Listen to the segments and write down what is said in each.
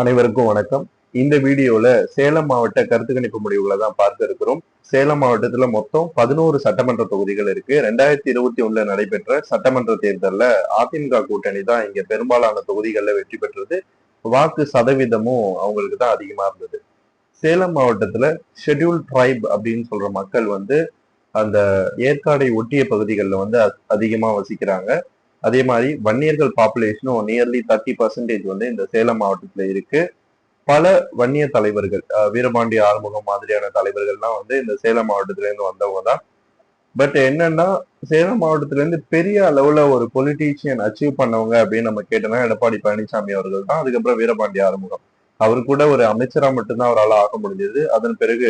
அனைவருக்கும் வணக்கம். இந்த வீடியோல சேலம் மாவட்ட கருத்து கணிப்பு முடிவுகளை தான் பார்க்க இருக்கிறோம். சேலம் மாவட்டத்துல மொத்தம் பதினோரு சட்டமன்ற தொகுதிகள் இருக்கு. ரெண்டாயிரத்தி இருபத்தி ஒண்ணுல நடைபெற்ற சட்டமன்ற தேர்தல்ல அதிமுக கூட்டணி தான் இங்க பெரும்பாலான தொகுதிகளில் வெற்றி பெற்றது. வாக்கு சதவீதமும் அவங்களுக்கு தான் அதிகமா இருந்தது. சேலம் மாவட்டத்துல ஷெட்யூல் ட்ரைப் அப்படின்னு சொல்ற மக்கள் வந்து அந்த ஏற்காடை ஒட்டிய பகுதிகளில் வந்து அதிகமாக அதிகமா வசிக்கிறாங்க. அதே மாதிரி வன்னியர்கள் பாப்புலேஷனும் நியர்லி தேர்ட்டி பர்சன்டேஜ் வந்து இந்த சேலம் மாவட்டத்துல இருக்கு. பல வன்னிய தலைவர்கள் வீரபாண்டி ஆறுமுகம் மாதிரியான தலைவர்கள்லாம் வந்து இந்த சேலம் மாவட்டத்துல இருந்து வந்தவங்க தான். பட் என்னன்னா சேலம் மாவட்டத்துல இருந்து பெரிய அளவுல ஒரு பொலிட்டீஷியன் அச்சீவ் பண்ணவங்க அப்படின்னு நம்ம கேட்டோம்னா எடப்பாடி பழனிசாமி அவர்கள் தான். அதுக்கப்புறம் வீரபாண்டி ஆறுமுகம். அவர் கூட ஒரு அமைச்சரா மட்டும்தான் அவரால் ஆக முடிஞ்சது. அதன் பிறகு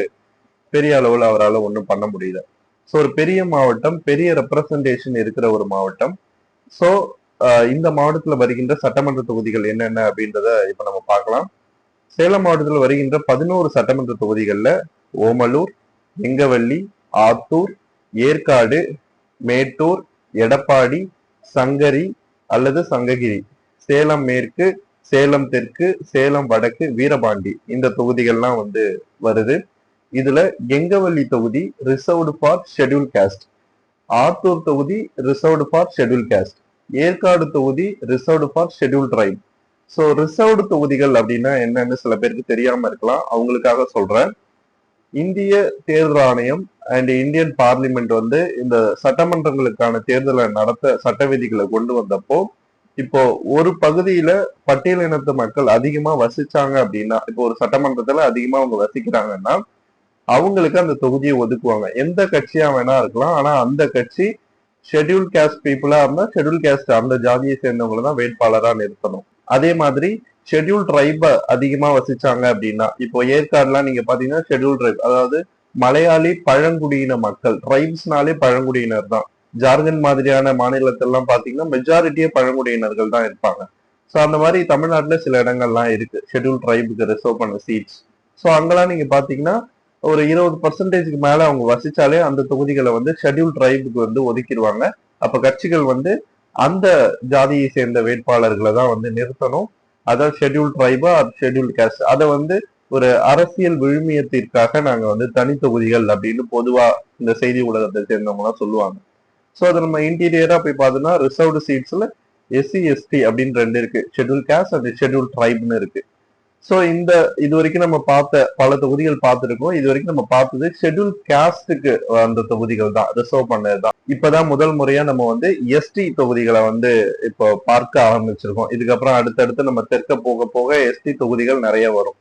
பெரிய அளவுல அவரால் ஒன்றும் பண்ண முடியல. ஸோ ஒரு பெரிய மாவட்டம் பெரிய ரெப்ரசன்டேஷன் இருக்கிற ஒரு மாவட்டம். ஸோ uh, இந்த மாவட்டத்துல வருகின்ற சட்டமன்ற தொகுதிகள் என்னென்ன அப்படின்றத இப்ப நம்ம பார்க்கலாம். சேலம் மாவட்டத்தில் வருகின்ற பதினோரு சட்டமன்ற தொகுதிகளில் ஓமலூர் எங்கவள்ளி ஆத்தூர் ஏற்காடு மேட்டூர் எடப்பாடி சங்கரி அல்லது சங்ககிரி சேலம் மேற்கு சேலம் தெற்கு சேலம் வடக்கு வீரபாண்டி இந்த தொகுதிகள்லாம் வந்து வருது. இதுல கெங்கவள்ளி தொகுதி reserved for schedule caste. Attur தொகுதி reserved for schedule caste Yercaud தொகுதி reserved for schedule tribe so reserved தொகுதிகள் அப்படின்னா என்னன்னு சில பேருக்கு தெரியாம இருக்கலாம். அவங்களுக்காக சொல்றேன். இந்திய தேர்தல் ஆணையம் அண்ட் இந்தியன் பார்லிமெண்ட் வந்து இந்த சட்டமன்றங்களுக்கான தேர்தலை நடத்த சட்ட விதிகளை கொண்டு வந்தப்போ இப்போ ஒரு பகுதியில பட்டியலினத்து மக்கள் அதிகமா வசிச்சாங்க அப்படின்னா இப்போ ஒரு சட்டமன்றத்துல அதிகமா அவங்க வசிக்கிறாங்கன்னா அவங்களுக்கு அந்த தொகுதியை ஒதுக்குவாங்க. எந்த கட்சியா வேணா இருக்கலாம். ஆனா அந்த கட்சி ஷெட்யூல் கேஸ்ட் பீப்புளா இருந்தா ஷெட்யூல் கேஸ்ட் அந்த ஜாதியை சேர்ந்தவங்களை தான் வேட்பாளரா நிறுத்தணும். அதே மாதிரி ஷெட்யூல் ட்ரைப அதிகமா வசிச்சாங்க அப்படின்னா இப்போ ஏற்காடுலாம் நீங்க பாத்தீங்கன்னா ஷெட்யூல் ட்ரைப் அதாவது மலையாளி பழங்குடியின மக்கள் ட்ரைப்ஸ்னாலே பழங்குடியினர் தான். ஜார்க்கண்ட் மாதிரியான மாநிலத்திலாம் பாத்தீங்கன்னா மெஜாரிட்டியே பழங்குடியினர்கள் தான் இருப்பாங்க. ஸோ அந்த மாதிரி தமிழ்நாட்டில் சில இடங்கள்லாம் இருக்கு. ஷெட்யூல் ட்ரைபுக்கு ரிசர்வ் பண்ண சீட்ஸ் ஸோ அங்கெல்லாம் நீங்க பாத்தீங்கன்னா ஒரு இருபது பர்சன்டேஜ்க்கு மேல அவங்க வசிச்சாலே அந்த தொகுதிகளை வந்து ஷெட்யூல் ட்ரைபுக்கு வந்து ஒதுக்கிடுவாங்க. அப்ப கட்சிகள் வந்து அந்த ஜாதியை சேர்ந்த வேட்பாளர்களை தான் வந்து நிறுத்தணும். அதாவது ஷெட்யூல் ட்ரைபா ஷெட்யூல் கேஸ்ட் அதை வந்து ஒரு அரசியல் விழுமியத்திற்காக நாங்க வந்து தனி தொகுதிகள் அப்படின்னு பொதுவா இந்த செய்தி ஊடகத்தை சேர்ந்தவங்க எல்லாம் சொல்லுவாங்க. ஸோ அதை நம்ம இன்டீரியரா போய் பார்த்தோம்னா ரிசர்வ்டு சீட்ஸ்ல எஸ்சி எஸ்டி அப்படின்னு ரெண்டு இருக்கு. ஷெட்யூல் கேஸ்ட் அண்ட் ஷெட்யூல் ட்ரைப்னு இருக்கு. ஸோ இந்த இது வரைக்கும் நம்ம பார்த்த பல தொகுதிகள் பார்த்துருக்கோம். இது வரைக்கும் நம்ம பார்த்தது ஷெட்யூல் காஸ்டுக்கு அந்த தொகுதிகள் தான். ரிசர்வ் பண்ணது தான். இப்பதான் முதல் முறையா நம்ம வந்து எஸ்டி தொகுதிகளை வந்து இப்போ பார்க்க ஆரம்பிச்சிருக்கோம். இதுக்கப்புறம் அடுத்தடுத்து நம்ம தெற்க போக போக எஸ்டி தொகுதிகள் நிறைய வரும்.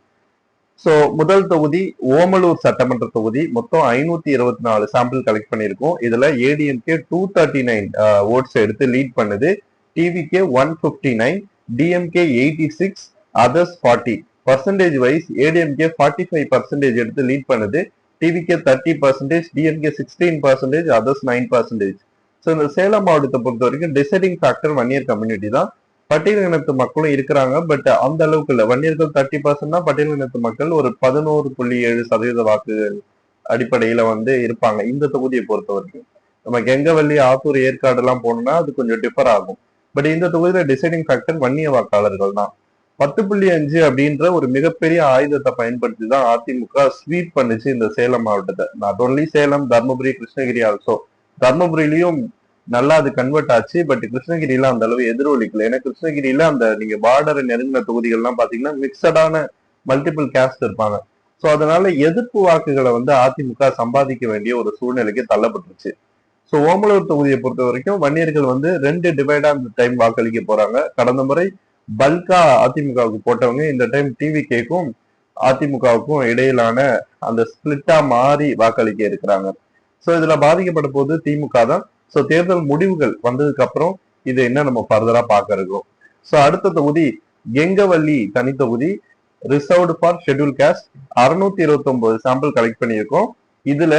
சோ முதல் தொகுதி ஓமலூர் சட்டமன்ற தொகுதி. மொத்தம் ஐநூத்தி இருபத்தி நாலு சாம்பிள் கலெக்ட் பண்ணியிருக்கோம். இதுல ADMK two thirty nine votes எடுத்து லீட் பண்ணுது. TVK one fifty nine DMK eighty six others forty percentage wise ADMK forty five percentage எடுத்து லீட் பண்ணுது. TVK thirty percentage DMK sixteen percentage others nine percentage so இந்த சேலம் மாவட்டத்தை பொறுத்த வரைக்கும் deciding factor Vanniyar community தான். பட்டியலினத்து மக்களும் இருக்கிறாங்க பட் அந்த அளவுக்கு இல்லை. வன்னியர்கள் தேர்ட்டி பர்சன்ட்னா பட்டியல் இனத்து மக்கள் ஒரு பதினோரு புள்ளி ஏழு சதவீத வாக்குகள் அடிப்படையில வந்து இருப்பாங்க. இந்த தொகுதியை பொறுத்த வரைக்கும். நம்ம கெங்கவல்லி ஆத்தூர் ஏற்காடு எல்லாம் போனோம்னா அது கொஞ்சம் டிஃபர் ஆகும். பட் இந்த தொகுதியில டிசைடிங் ஃபேக்டர் வன்னிய வாக்காளர்கள் தான். பத்து புள்ளி அஞ்சு அப்படின்ற ஒரு மிகப்பெரிய ஆயுதத்தை பயன்படுத்தி தான் அதிமுக ஸ்வீப் பண்ணுச்சு இந்த சேலம் மாவட்டத்தை. Not only Salem Dharmapuri Krishnagiri also தர்மபுரியிலையும் நல்லா அது கன்வெர்ட் ஆச்சு பட் கிருஷ்ணகிரியில அந்த அளவு எதிரொலிக்கல. ஏன்னா கிருஷ்ணகிரியில அந்த நீங்க பார்டரை நெருங்கின தொகுதிகள்லாம் பாத்தீங்கன்னா மிக்சடான மல்டிபிள் கேஸ்ட் இருப்பாங்க. ஸோ அதனால எதிர்ப்பு வாக்குகளை வந்து அதிமுக சம்பாதிக்க வேண்டிய ஒரு சூழ்நிலைக்கு தள்ளப்பட்டுருச்சு. ஸோ ஓமலூர் தொகுதியை பொறுத்த வரைக்கும் வன்னியர்கள் வந்து ரெண்டு டிவைடா இந்த டைம் வாக்களிக்க போறாங்க. கடந்த முறை பல்கா அதிமுகவுக்கு போட்டவங்க இந்த டைம் டிவி கேக்கும் அதிமுகவுக்கும் இடையிலான அந்த ஸ்பிளிட்டா மாறி வாக்களிக்க இருக்கிறாங்க. சோ இதுல பாதிக்கப்பட்ட போது திமுக தான். சோ தேர்தல் முடிவுகள் வந்ததுக்கு அப்புறம் இது என்ன நம்ம ஃபர்தரா பார்க்க இருக்கோம். சோ அடுத்த தொகுதி கெங்கவல்லி தனி தொகுதி ரிசர்வ்டு ஃபார் ஷெட்யூல் கேஸ்ட் அறுநூத்தி இருபத்தி ஒன்பது சாம்பிள் கலெக்ட் பண்ணியிருக்கோம். இதுல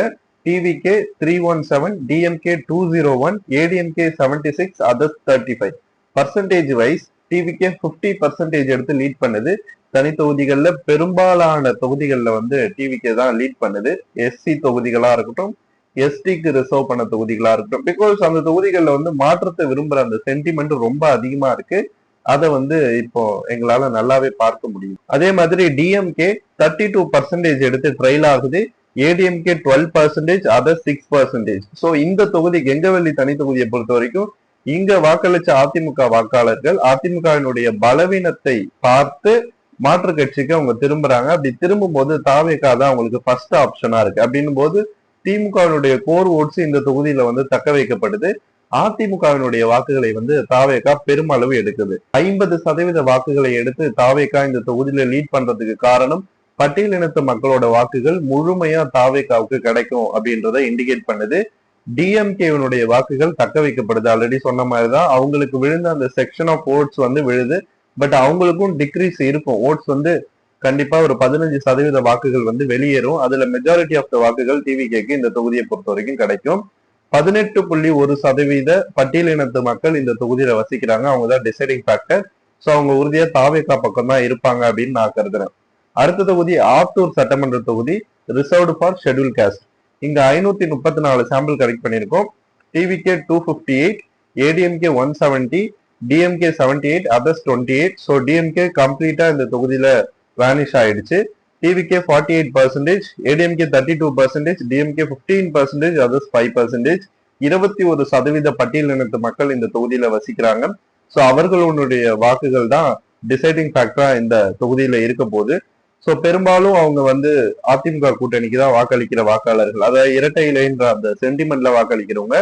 TVK three one seven DMK two zero one ADMK seventy six others thirty five percentage wise TVK fifty percentage எடுத்து லீட் பண்ணுது. தனி தொகுதிகளில் பெரும்பாலான தொகுதிகளில் வந்து டிவிகே தான் லீட் பண்ணுது. எஸ்சி தொகுதிகளாக இருக்கட்டும் எஸ்டிக்கு ரிசர்வ் பண்ண தொகுதிகளாக இருக்கட்டும். பிகாஸ் அந்த தொகுதிகளில் வந்து மாற்றத்தை விரும்புகிற அந்த சென்டிமெண்ட் ரொம்ப அதிகமாக இருக்கு. அதை வந்து இப்போ எங்களால நல்லாவே பார்க்க முடியும் அதே மாதிரி டிஎம்கே தேர்ட்டி டூ பர்சன்டேஜ் எடுத்து ட்ரைல் ஆகுது. ADMK twelve percentage other six percentage so இந்த தொகுதி கெங்கவல்லி தனி தொகுதியை பொறுத்த வரைக்கும் இங்க வாக்களிச்ச அதிமுக வாக்காளர்கள் அதிமுகவினுடைய பலவீனத்தை பார்த்து மாற்று கட்சிக்கு அவங்க திரும்புறாங்க. அப்படி திரும்பும் போது தாவேகா தான் அவங்களுக்கு ஃபர்ஸ்ட் ஆப்ஷனா இருக்கு. அப்படின்னும் போது திமுகவினுடைய கோர் ஓட்ஸ் இந்த தொகுதியில வந்து தக்க வைக்கப்படுது. அதிமுகவினுடைய வாக்குகளை வந்து தாவேகா பெருமளவு எடுக்குது. ஐம்பது சதவீத வாக்குகளை எடுத்து தாவேகா இந்த தொகுதியில லீட் பண்றதுக்கு காரணம் பட்டியலினத்து மக்களோட வாக்குகள் முழுமையா தாவேகாவுக்கு கிடைக்கும் அப்படின்றத இண்டிகேட் பண்ணுது. டிஎம்கேவினுடைய வாக்குகள் தக்க வைக்கப்படுது. ஆல்ரெடி சொன்ன மாதிரிதான் அவங்களுக்கு விழுந்த அந்த செக்ஷன் ஆஃப் ஓட்ஸ் வந்து விழுது. பட் அவங்களுக்கும் டிக்ரீஸ் இருக்கும். ஓட்ஸ் வந்து கண்டிப்பா ஒரு பதினஞ்சு சதவீத வாக்குகள் வந்து வெளியேறும். அதுல மெஜாரிட்டி ஆஃப் த வாக்குகள் டிவிகேக்கு இந்த தொகுதியை பொறுத்த வரைக்கும் கிடைக்கும். பதினெட்டு புள்ளி ஒரு சதவீத பட்டியலினத்து மக்கள் இந்த தொகுதியில வசிக்கிறாங்க. அவங்க தான் டிசைடிங் ஃபேக்டர் ஸோ அவங்க உறுதியா தாவேக்கா பக்கம் தான் இருப்பாங்க அப்படின்னு நான் கருதுறேன். அடுத்த தொகுதி ஆத்தூர் சட்டமன்ற தொகுதி ரிசர்வ்டு ஃபார் ஷெட்யூல் காஸ்ட் இங்க ஐநூத்தி முப்பத்தி நாலு சாம்பிள் கலெக்ட் பண்ணியிருக்கோம் TVK two fifty eight ADMK one seventy DMK seventy eight others twenty eight so DMK கம்ப்ளீட்டா இந்த தொகுதியில வேனிஷ் ஆயிடுச்சு. TVK forty eight percentage ADMK thirty two percentage DMK fifteen percentage others five percentage இருபத்தி ஒரு சதவீத பட்டியலினத்து மக்கள் இந்த தொகுதியில வசிக்கிறாங்க. ஸோ அவர்களுடைய வாக்குகள் தான் டிசைடிங் ஃபேக்டரா இந்த தொகுதியில இருக்க போது ஸோ பெரும்பாலும் அவங்க வந்து அதிமுக கூட்டணிக்கு தான் வாக்களிக்கிற வாக்காளர்கள். அதாவது இரட்டை இலைன்ற அந்த சென்டிமெண்ட்ல வாக்களிக்கிறவங்க.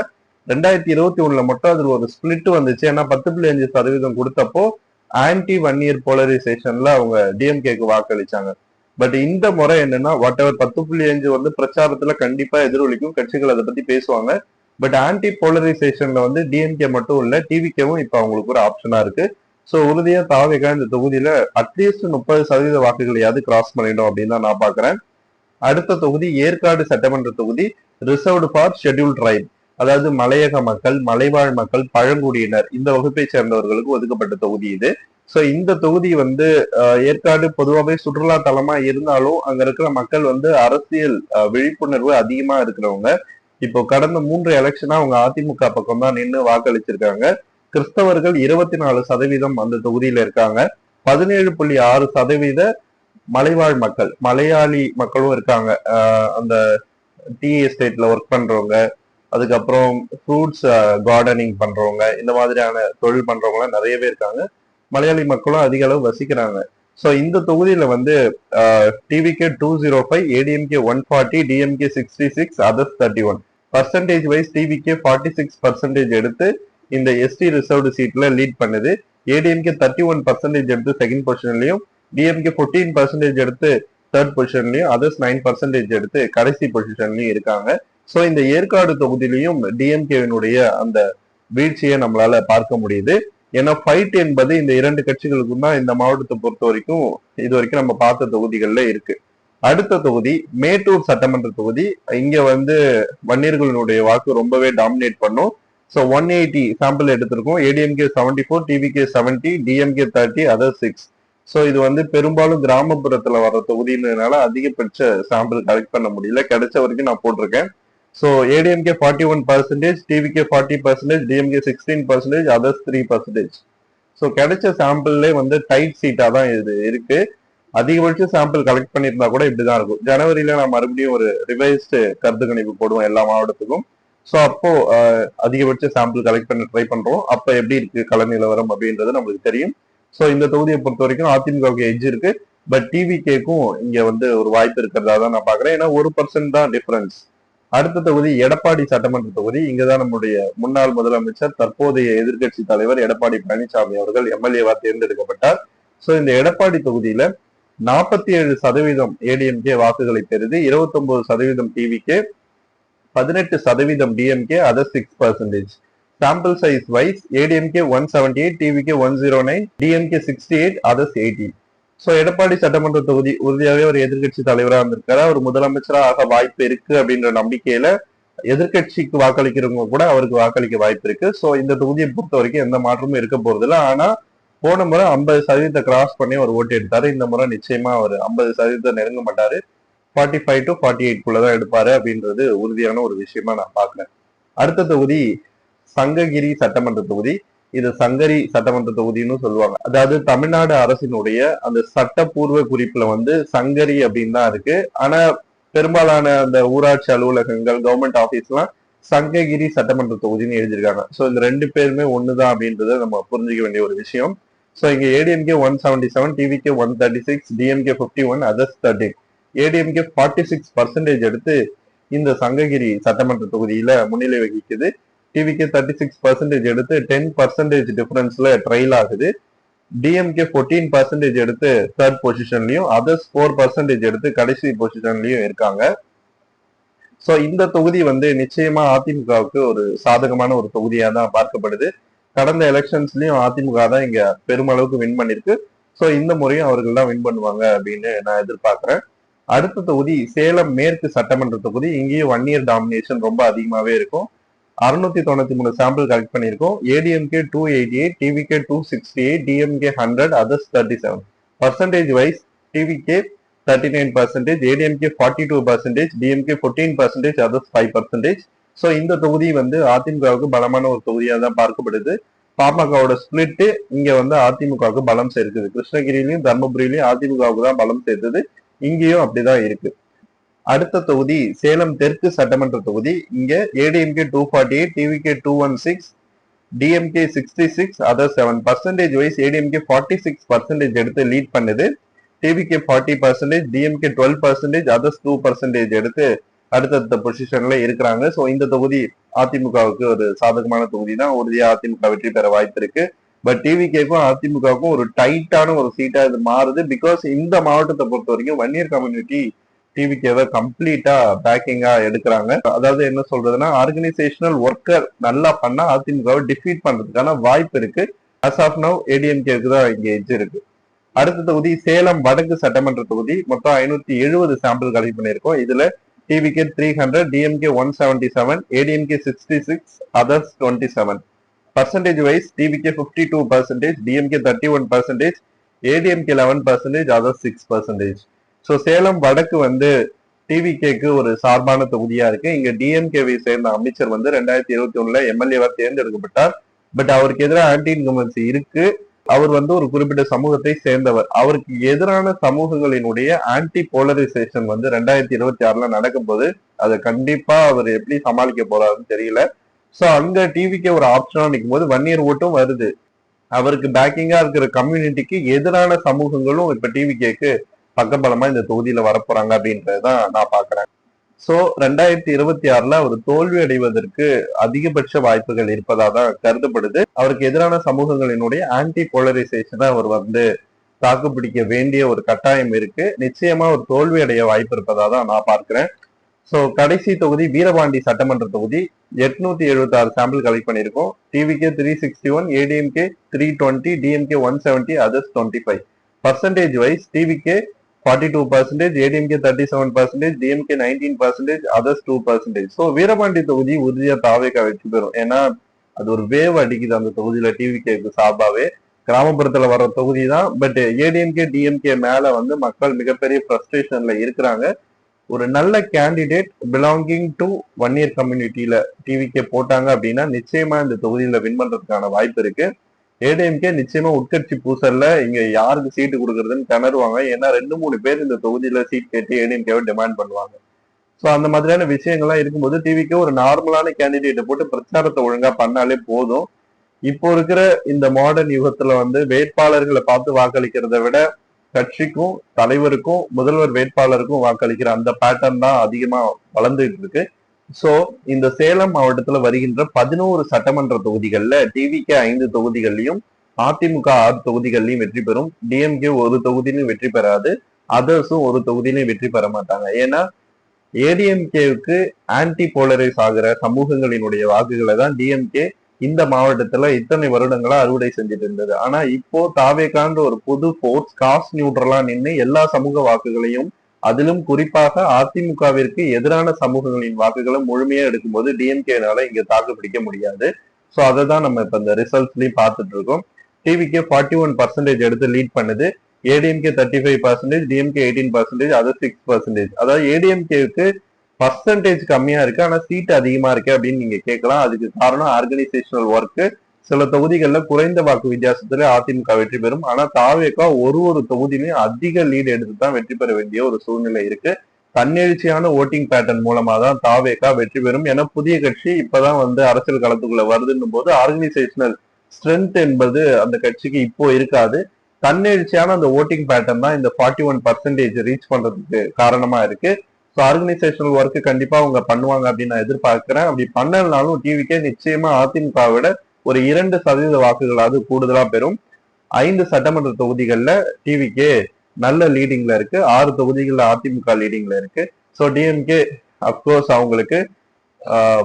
ரெண்டாயிரத்தி இருபத்தி ஒண்ணுல மட்டும் அதுல ஒரு ஸ்பிளிட் வந்துச்சு. ஏன்னா பத்து புள்ளி அஞ்சு சதவீதம் கொடுத்தப்போ ஆன்டி ஒன் இயர் போலரைசேஷன்ல அவங்க டிஎம்கேக்கு வாக்களிச்சாங்க. பட் இந்த முறை என்னன்னா வாட் எவர் பத்து புள்ளி அஞ்சு வந்து பிரச்சாரத்துல கண்டிப்பா எதிரொலிக்கும். கட்சிகள் அதை பத்தி பேசுவாங்க. பட் ஆன்டி போலரைசேஷன்ல வந்து டிஎம்கே மட்டும் இல்ல டிவிகேவும் இப்ப அவங்களுக்கு ஒரு ஆப்ஷனா இருக்கு. சோ உறுதியா தாவேகா இந்த தொகுதியில அட்லீஸ்ட் முப்பது சதவீத வாக்குகளையாவது கிராஸ் பண்ணிடும் அப்படின்னு தான் நான் பாக்குறேன் அடுத்த தொகுதி ஏற்காடு சட்டமன்ற தொகுதி ரிசர்வ்டு ஃபார் ஷெட்யூல் ட்ரைப் அதாவது மலையக மக்கள் மலைவாழ் மக்கள் பழங்குடியினர் இந்த வகுப்பை சேர்ந்தவர்களுக்கு ஒதுக்கப்பட்ட தொகுதி இது. சோ இந்த தொகுதி வந்து ஏற்காடு பொதுவாகவே சுற்றுலா தலமா இருந்தாலும் அங்க இருக்கிற மக்கள் வந்து அரசியல் விழிப்புணர்வு அதிகமா இருக்கிறவங்க. இப்போ கடந்த மூன்று எலெக்ஷனா அவங்க அதிமுக பக்கம் தான் நின்று வாக்களிச்சிருக்காங்க. கிறிஸ்தவர்கள் இருபத்தி நாலு சதவீதம் அந்த தொகுதியில இருக்காங்க. பதினேழு புள்ளி ஆறு சதவீத மலைவாழ் மக்கள் மலையாளி மக்களும் இருக்காங்க. அந்த டீ எஸ்டேட்ல ஒர்க் பண்றவங்க அதுக்கப்புறம் ஃப்ரூட்ஸ் கார்டனிங் பண்றவங்க இந்த மாதிரியான தொழில் பண்றவங்க எல்லாம் நிறையவே இருக்காங்க. மலையாளி மக்களும் அதிக அளவு வசிக்கிறாங்க. ஸோ இந்த தொகுதியில வந்து TVK two zero five ADMK one forty DMK sixty six others thirty one percentage wise TVK forty six percentage எடுத்து இந்த எஸ்டி ரிசர்வ்டு சீட்ல லீட் பண்ணுது. ஏடிஎம்கே தேர்ட்டி ஒன் பர்சன்டேஜ் எடுத்து செகண்ட் பொசிஷன்லயும் டிஎம்கே ஃபோர்டீன் பர்சன்டேஜ் எடுத்து தேர்ட் பொசிஷன்லயும் others nine percentage எடுத்து கடைசி பொசிஷன்லயும் இருக்காங்க. சோ இந்த ஏற்காடு தொகுதியிலையும் டிஎம்கேவினுடைய அந்த வீழ்ச்சியை நம்மளால பார்க்க முடியுது. ஏன்னா ஃபைட் என்பது இந்த இரண்டு கட்சிகளுக்கும் தான் இந்த மாவட்டத்தை பொறுத்த வரைக்கும் இது வரைக்கும் நம்ம பார்த்த தொகுதிகள்ல இருக்கு. அடுத்த தொகுதி மேட்டூர் சட்டமன்ற தொகுதி. இங்க வந்து வன்னியர்களினுடைய வாக்கு ரொம்பவே டாமினேட் பண்ணும். ஸோ ஒன் எயிட்டி சாம்பிள் எடுத்திருக்கோம். ADMK seventy four TVK seventy DMK thirty other six so இது வந்து பெரும்பாலும் கிராமப்புறத்தில் வர தொகுதினால அதிகபட்ச சாம்பிள் கலெக்ட் பண்ண முடியல. கிடைச்ச வரைக்கும் நான் போட்டிருக்கேன். So ADMK forty one percentage TVK forty percentage DMK sixteen percentage others three percentage so கிடைச்ச சாம்பிள்லே வந்து டைட் சீட்டாக தான் இது இருக்கு. அதிகபட்ச சாம்பிள் கலெக்ட் பண்ணியிருந்தா கூட இப்படி தான் இருக்கும். ஜனவரியில நான் மறுபடியும் ஒரு ரிவைஸ்டு கருத்து கணிப்பு போடுவோம் எல்லா மாவட்டத்துக்கும். ஸோ அப்போ அதிகபட்ச சாம்பிள் கலெக்ட் பண்ண ட்ரை பண்றோம். அப்ப எப்படி இருக்கு கள நிலவரம் அப்படின்றது நம்மளுக்கு தெரியும். ஸோ இந்த தொகுதியை பொறுத்த வரைக்கும் அதிமுகவுக்கு எஜ் இருக்கு. பட் டிவிகேக்கும் இங்க வந்து ஒரு வாய்ப்பு இருக்கிறதா தான் நான் பாக்குறேன் ஏன்னா ஒரு பர்சன்ட் தான் டிஃபரன்ஸ் அடுத்த தொகுதி எடப்பாடி சட்டமன்ற தொகுதி. இங்கதான் நம்முடைய முன்னாள் முதலமைச்சர் தற்போதைய எதிர்க்கட்சி தலைவர் எடப்பாடி பழனிசாமி அவர்கள் எம்எல்ஏவா தேர்ந்தெடுக்கப்பட்டார். சோ இந்த எடப்பாடி தொகுதியில நாற்பத்தி ஏழு சதவீதம் ஏடிஎம்கே வாக்குகளை பெறுது. 29% சதவீதம் டிவிகே பதினெட்டு சதவீதம் DMK other six percentage sample size wise ADMK one seventy eight TVK one zero nine DMK sixty eight others eighty so Edappadi சட்டமன்ற தொகுதி உறுதியாகவே ஒரு எதிர்க்கட்சி தலைவராக இருந்திருக்காரு. அவர் முதலமைச்சராக ஆக வாய்ப்பு இருக்கு அப்படின்ற நம்பிக்கையில எதிர்க்கட்சிக்கு வாக்களிக்கிறவங்க கூட அவருக்கு வாக்களிக்க வாய்ப்பு இருக்கு. ஸோ இந்த தொகுதியை பொறுத்த வரைக்கும் எந்த மாற்றமும் இருக்க போறதில்ல ஆனா போன முறை ஐம்பது சதவீதத்தை கிராஸ் பண்ணி அவர் ஓட்டு எடுத்தாரு. இந்த முறை நிச்சயமா அவர் ஐம்பது சதவீதத்தை நெருங்க மாட்டாரு. Forty five to forty eight குள்ளதான் எடுப்பாரு அப்படின்றது உறுதியான ஒரு விஷயமா நான் பாக்குறேன் அடுத்த தொகுதி சங்ககிரி சட்டமன்ற தொகுதி. இது சங்கரி சட்டமன்ற தொகுதின்னு சொல்லுவாங்க. அதாவது தமிழ்நாடு அரசினுடைய அந்த சட்டப்பூர்வ குறிப்புல வந்து சங்கரி அப்படின்னு தான் இருக்கு. ஆனா பெரும்பாலான அந்த ஊராட்சி அலுவலகங்கள் கவர்மெண்ட் ஆபீஸ்லாம் சங்ககிரி சட்டமன்ற தொகுதின்னு எழுதியிருக்காங்க. ஸோ இந்த ரெண்டு பேருமே ஒண்ணுதான் அப்படின்றத நம்ம புரிஞ்சுக்க வேண்டிய ஒரு விஷயம். ஸோ இங்க ADMK one seventy seven TVK one thirty six DMK fifty one others thirteen ADMK forty six percentage எடுத்து இந்த சங்ககிரி சட்டமன்ற தொகுதியில முன்னிலை வகிக்குது. டிவிகே தேர்ட்டி சிக்ஸ் பர்சன்டேஜ் எடுத்து டென் பர்சன்டேஜ் டிஃபரன்ஸ்ல ட்ரைல் ஆகுது. டிஎம்கே ஃபோர்டீன் பர்சன்டேஜ் எடுத்து தேர்ட் பொசிஷன்லயும் அதர்ஸ் ஃபோர் பர்சன்டேஜ் எடுத்து கடைசி பொசிஷன்லயும் இருக்காங்க. ஸோ இந்த தொகுதி வந்து நிச்சயமா அதிமுகவுக்கு ஒரு சாதகமான ஒரு தொகுதியாக தான் பார்க்கப்படுது. கடந்த எலெக்ஷன்ஸ்லயும் அதிமுக தான் இங்க பெருமளவுக்கு வின் பண்ணிருக்கு. ஸோ இந்த முறையும் அவர்கள் தான் வின் பண்ணுவாங்க அப்படின்னு நான் எதிர்பார்க்கிறேன். அடுத்த தொகுதி சேலம் மேற்கு சட்டமன்ற தொகுதி. இங்கேயும் ஒன் இயர் டாமினேஷன் ரொம்ப அதிகமாகவே இருக்கும். அறுநூத்தி தொண்ணூத்தி மூணு சாம்பிள் கலெக்ட் பண்ணியிருக்கோம். ADMK two eighty eight TVK two sixty eight DMK hundred others thirty seven percentage wise TVK thirty nine percentage ADMK forty two percentage DMK fourteen percentage others five percentage so இந்த தொகுதி வந்து அதிமுகவுக்கு பலமான ஒரு தொகுதியாக தான் பார்க்கப்படுது. பாமகவோட ஸ்பிளிட்டு இங்க வந்து அதிமுகவுக்கு பலம் சேர்க்குது. கிருஷ்ணகிரியிலையும் தர்மபுரியிலையும் அதிமுகவுக்கு தான் பலம் சேர்த்தது இங்கேயும் அப்படிதான் இருக்கு. அடுத்த தொகுதி சேலம் தெற்கு சட்டமன்ற தொகுதி. இங்க ADMK two forty eight TVK two one six DMK sixty six other seven percentage wise ADMK forty six percentage எடுத்து லீட் பண்ணுது. TVK forty percentage DMK twelve percentage others two percentage எடுத்து அடுத்தடுத்த பொசிஷன்ல இருக்கிறாங்க. ஸோ இந்த தொகுதி அதிமுகவுக்கு ஒரு சாதகமான தொகுதி தான் உறுதியாக அதிமுக வெற்றி பெற வாய்ப்பு இருக்கு. பட் டிவிகேக்கும் அதிமுகவுக்கும் ஒரு டைட்டான ஒரு சீட்டா இது மாறுது. பிகாஸ் இந்த மாவட்டத்தை பொறுத்த வரைக்கும் வன்னியர் கம்யூனிட்டி டிவிகேவை கம்ப்ளீட்டா பேக்கிங்கா எடுக்கிறாங்க. அதாவது என்ன சொல்றதுன்னா ஆர்கனைசேஷனல் ஒர்க்கர் நல்லா பண்ணா அதிமுகவை டிஃபீட் பண்றதுக்கான வாய்ப்பு இருக்கு. அஸ் ஆஃப் நவ் ஏடிஎம்கேக்கு தான் இங்கே எஜ் இருக்கு. அடுத்த தொகுதி சேலம் வடக்கு சட்டமன்ற தொகுதி. மொத்தம் ஐநூத்தி எழுபது சாம்பிள் கலெக்ட் பண்ணியிருக்கோம். இதுல TVK three hundred DMK one seventy seven ADMK sixty six others twenty seven percentage wise TVK fifty two percentage DMK thirty one percentage ADMK eleven percentage other six percentage so Salem வடக்கு வந்து டிவிகேக்கு ஒரு சார்பான தொகுதியா இருக்கு. இங்க டிஎம்கேவை சேர்ந்த அமைச்சர் வந்து ரெண்டாயிரத்தி இருபத்தி ஒண்ணுல எம்எல்ஏவா தேர்ந்தெடுக்கப்பட்டார். பட் அவருக்கு எதிராக ஆன்டி இன்கமன்சி இருக்கு. அவர் வந்து ஒரு குறிப்பிட்ட சமூகத்தை சேர்ந்தவர். அவருக்கு எதிரான சமூகங்களினுடைய ஆன்டி போலரைசேஷன் வந்து ரெண்டாயிரத்தி இருபத்தி ஆறுல நடக்கும் போது அதை கண்டிப்பா அவர் எப்படி சமாளிக்க போறாருன்னு தெரியல. சோ அங்க டிவிக்கு ஒரு ஆப்ஷனா நிற்கும் போது வன்னியர் ஓட்டும் வருது. அவருக்கு பேக்கிங்கா இருக்கிற கம்யூனிட்டிக்கு எதிரான சமூகங்களும் இப்ப டிவிகேக்கு பக்கபலமா இந்த தொகுதியில வரப்போறாங்க அப்படின்றதுதான் நான் பாக்குறேன். சோ ரெண்டாயிரத்தி இருபத்தி ஆறுல அவர் தோல்வி அடைவதற்கு அதிகபட்ச வாய்ப்புகள் இருப்பதா தான் கருதப்படுது. அவருக்கு எதிரான சமூகங்களினுடைய ஆன்டி போலரைசேஷனை அவர் வந்து தாக்குப்பிடிக்க வேண்டிய ஒரு கட்டாயம் இருக்கு. நிச்சயமா ஒரு தோல்வி அடைய வாய்ப்பு இருப்பதா தான் நான் பார்க்கிறேன். சோ கடைசி தொகுதி வீரபாண்டி சட்டமன்ற தொகுதி. எட்நூத்தி எழுபத்தி ஆறு சாம்பிள் கலெக்ட் பண்ணியிருக்கோம் TVK three sixty one ADMK three twenty DMK one seventy others twenty five percentage wise TVK forty two percentage ADMK thirty seven percentage DMK nineteen percentage others two percentage so Veerapandi தொகுதி உறுதியா தாவேக்கா வெற்றி பெறும். ஏன்னா அது ஒரு wave அடிக்குது அந்த தொகுதியில டிவிகேக்கு சாபாவே கிராமப்புறத்துல வர்ற தொகுதி தான். பட் ஏடிஎம்கே டிஎம்கே மேல வந்து மக்கள் மிகப்பெரிய ஃப்ரஸ்ட்ரேஷன்ல இருக்கிறாங்க. ஒரு நல்ல candidate belonging to Vanniyar கம்யூனிட்டியில டிவிக்கே போட்டாங்க அப்படின்னா நிச்சயமா இந்த தொகுதியில வின் பண்றதுக்கான வாய்ப்பு இருக்கு. ஏடிஎம்கே நிச்சயமா உட்கட்சி பூசல்ல இங்க யாருக்கு சீட்டு கொடுக்கறதுன்னு திணறுவாங்க. ஏன்னா ரெண்டு மூணு பேர் இந்த தொகுதியில சீட் கேட்டு ஏடிஎம்கேவை டிமாண்ட் பண்ணுவாங்க. ஸோ அந்த மாதிரியான விஷயங்கள்லாம் இருக்கும்போது டிவிக்கு ஒரு நார்மலான கேண்டிடேட்டை போட்டு பிரச்சாரத்தை ஒழுங்கா பண்ணாலே போதும். இப்போ இருக்கிற இந்த மாடர்ன் யுகத்துல வந்து வேட்பாளர்களை பார்த்து வாக்களிக்கிறத விட கட்சிக்கும் தலைவருக்கும் முதல்வர் வேட்பாளருக்கும் வாக்களிக்கிற அந்த பேட்டர்ன் தான் அதிகமா வளர்ந்துட்டு இருக்கு. சோ இந்த சேலம் மாவட்டத்துல வருகின்ற பதினோரு சட்டமன்ற தொகுதிகள்ல டிவிகே ஐந்து தொகுதிகள்லயும் அதிமுக ஆறு தொகுதிகள்லயும் வெற்றி பெறும். டிஎம்கே ஒரு தொகுதியிலும் வெற்றி பெறாது. அதர்ஸும் ஒரு தொகுதியிலும் வெற்றி பெற மாட்டாங்க. ஏன்னா ஏடிஎம்கேவுக்கு ஆன்டி போலரைஸ் ஆகிற சமூகங்களினுடைய வாக்குகளை தான் டிஎம்கே இந்த மாவட்டத்துல இத்தனை வருடங்களா அறுவடை செஞ்சுட்டு இருந்தது. ஆனா இப்போ தாவேக்கான்ற ஒரு புது போர்ஸ் காஸ்ட் நியூட்ரலா நின்று எல்லா சமூக வாக்குகளையும் அதிலும் குறிப்பாக அதிமுகவிற்கு எதிரான சமூகங்களின் வாக்குகளை முழுமையா எடுக்கும்போது டிஎம்கேனால இங்க தாக்கு பிடிக்க முடியாது. சோ அதை தான் நம்ம இப்ப இந்த ரிசல்ட்ஸ்லயும் பார்த்துட்டு இருக்கோம். டிவிக்கு ஃபார்ட்டி ஒன் பர்சன்டேஜ் எடுத்து லீட் பண்ணுது. ADMK thirty five percentage DMK eighteen percentage other six percentage அதாவது ஏடிஎம்கேவுக்கு பர்சன்டேஜ் கம்மியா இருக்கு ஆனா சீட் அதிகமா இருக்கு அப்படின்னு நீங்க கேட்கலாம். அதுக்கு காரணம் ஆர்கனைசேஷனல் ஒர்க் சில தொகுதிகளில் குறைந்த வாக்கு வித்தியாசத்துல அதிமுக வெற்றி பெறும். ஆனா தாவேக்கா ஒரு ஒரு தொகுதியிலையும் அதிக லீடு எடுத்து தான் வெற்றி பெற வேண்டிய ஒரு சூழ்நிலை இருக்கு. தன்னெழுச்சியான ஓட்டிங் பேட்டர்ன் மூலமா தான் தாவேகா வெற்றி பெறும். ஏன்னா புதிய கட்சி இப்பதான் வந்து அரசியல் களத்துக்குள்ள வருதுன்னும் போது ஆர்கனைசேஷனல் ஸ்ட்ரென்த் என்பது அந்த கட்சிக்கு இப்போ இருக்காது. தன்னெழுச்சியான அந்த ஓட்டிங் பேட்டர்ன் தான் இந்த ஃபார்ட்டி ஒன் பர்சன்டேஜ் ரீச் பண்றதுக்கு காரணமா இருக்கு. ஸோ ஆர்கனைசேஷனல் ஒர்க் கண்டிப்பா அவங்க பண்ணுவாங்க அப்படின்னு நான் எதிர்பார்க்கிறேன். அப்படி பண்ணலனாலும் டிவிக்கே நிச்சயமா அதிமுக விட ஒரு இரண்டு சதவீத வாக்குகளாவது கூடுதலா பெறும். ஐந்து சட்டமன்ற தொகுதிகளில் டிவிக்கே நல்ல லீடிங்ல இருக்கு. ஆறு தொகுதிகளில் அதிமுக லீடிங்ல இருக்கு. ஸோ டிஎம்கே அப்கோர்ஸ் அவங்களுக்கு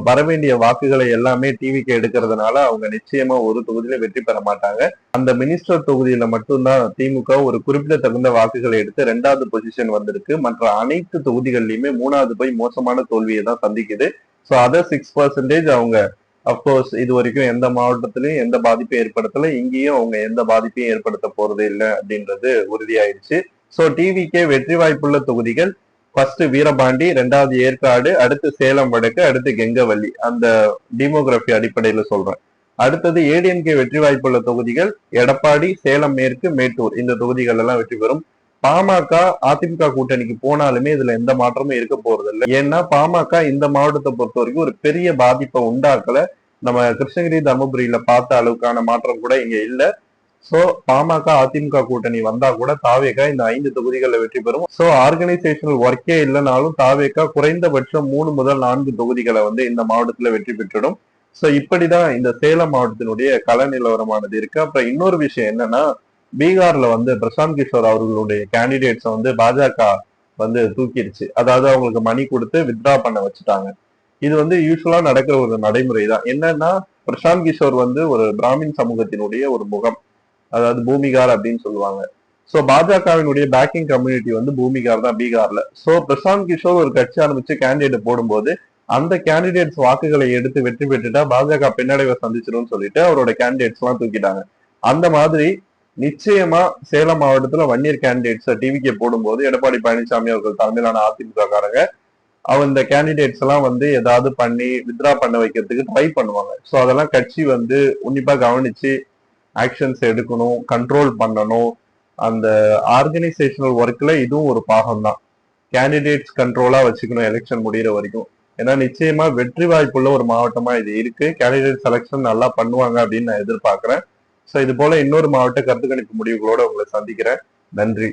வரவேண்டிய வாக்குகளை எல்லாமே டிவிக்கு எடுக்கிறதுனால அவங்க நிச்சயமா ஒரு தொகுதியில வெற்றி பெற மாட்டாங்க. அந்த மினிஸ்டர் தொகுதியில மட்டும்தான் திமுக ஒரு குறிப்பிடத்தகுந்த வாக்குகளை எடுத்து ரெண்டாவது பொசிஷன் வந்திருக்கு. மற்ற அனைத்து தொகுதிகள்லயுமே மூணாவது போய் மோசமான தோல்வியை தான் சந்திக்குது. ஸோ அதர் சிக்ஸ் பர்சன்டேஜ் அவங்க அப்கோர்ஸ் இது வரைக்கும் எந்த மாவட்டத்திலையும் எந்த பாதிப்பையும் ஏற்படுத்தல. இங்கேயும் அவங்க எந்த பாதிப்பையும் ஏற்படுத்த போறது இல்லை அப்படின்றது உறுதியாயிருச்சு. ஸோ டிவிக்கே வெற்றி வாய்ப்புள்ள தொகுதிகள் ஃபர்ஸ்ட் வீரபாண்டி ரெண்டாவது ஏற்காடு அடுத்து சேலம் வடக்கு அடுத்து கெங்கவல்லி அந்த டிமோகிராபி அடிப்படையில சொல்றேன். அடுத்தது ஏடிஎம்கே வெற்றி வாய்ப்புள்ள தொகுதிகள் எடப்பாடி சேலம் மேற்கு மேட்டூர். இந்த தொகுதிகள் எல்லாம் வெற்றி பெறும். பாமக அதிமுக கூட்டணிக்கு போனாலுமே இதுல எந்த மாற்றமும் இருக்க போறது இல்லை. ஏன்னா பாமக இந்த மாவட்டத்தை பொறுத்த வரைக்கும் ஒரு பெரிய பாதிப்பை உண்டாக்கல. நம்ம கிருஷ்ணகிரி தர்மபுரியில பார்த்த அளவுக்கான மாற்றம் கூட இங்க இல்ல. சோ பாமக அதிமுக கூட்டணி வந்தா கூட தாவேகா இந்த ஐந்து தொகுதிகளில் வெற்றி பெறும். சோ ஆர்கனைசேஷனல் ஒர்க்கே இல்லைனாலும் தாவேகா குறைந்தபட்சம் மூணு முதல் நான்கு தொகுதிகளை வந்து இந்த மாவட்டத்துல வெற்றி பெற்றுடும். சோ இப்படிதான் இந்த சேலம் மாவட்டத்தினுடைய கல நிலவரமானது இருக்கு. அப்புறம் இன்னொரு விஷயம் என்னன்னா பீகார்ல வந்து பிரசாந்த் கிஷோர் அவர்களுடைய கேண்டிடேட்ஸை வந்து பாஜக வந்து தூக்கிடுச்சு. அதாவது அவங்களுக்கு மணி கொடுத்து வித்ரா பண்ண வச்சுட்டாங்க. இது வந்து யூஸ்வலா நடக்கிற ஒரு நடைமுறை தான் என்னன்னா பிரசாந்த் கிஷோர் வந்து ஒரு பிராமின் சமூகத்தினுடைய ஒரு முகம். அதாவது பூமிகார் அப்படின்னு சொல்லுவாங்க. சோ பாஜகவினுடைய பேக்கிங் கம்யூனிட்டி வந்து பூமிகார் தான் பீகார்ல. சோ பிரசாந்த் கிஷோர் ஒரு கட்சி ஆரம்பிச்சு கேண்டிடேட் போடும்போது அந்த கேண்டிடேட்ஸ் வாக்குகளை எடுத்து வெற்றி பெற்றுட்டா பாஜக பின்னடைவை சந்திச்சிடும் சொல்லிட்டு அவரோட கேண்டிடேட்ஸ் எல்லாம் தூக்கிட்டாங்க. அந்த மாதிரி நிச்சயமா சேலம் மாவட்டத்துல வன்னியர் கேண்டிடேட்ஸ் டிவிக்கு போடும்போது எடப்பாடி பழனிசாமி அவர்கள் தலைமையிலான அதிமுக காரங்க அவங்க இந்த கேண்டிடேட்ஸ் எல்லாம் வந்து ஏதாவது பண்ணி வித்ரா பண்ண வைக்கிறதுக்கு ட்ரை பண்ணுவாங்க. ஸோ அதெல்லாம் கட்சி வந்து உன்னிப்பா கவனிச்சு ஆக்ஷன்ஸ் எடுக்கணும் கண்ட்ரோல் பண்ணணும். அந்த ஆர்கனைசேஷனல் ஒர்க்ல இதுவும் ஒரு பாகம் தான் கேண்டிடேட்ஸ் கண்ட்ரோலா வச்சுக்கணும் எலெக்ஷன் முடியிற வரைக்கும். ஏன்னா நிச்சயமா வெற்றி வாய்ப்புள்ள ஒரு மாவட்டமா இது இருக்கு. கேண்டிடேட் செலெக்ஷன் நல்லா பண்ணுவாங்க அப்படின்னு நான் எதிர்பார்க்கிறேன். ஸோ இது போல இன்னொரு மாவட்ட கருத்து கணிப்பு முடிவுகளோட உங்களை சந்திக்கிறேன். நன்றி.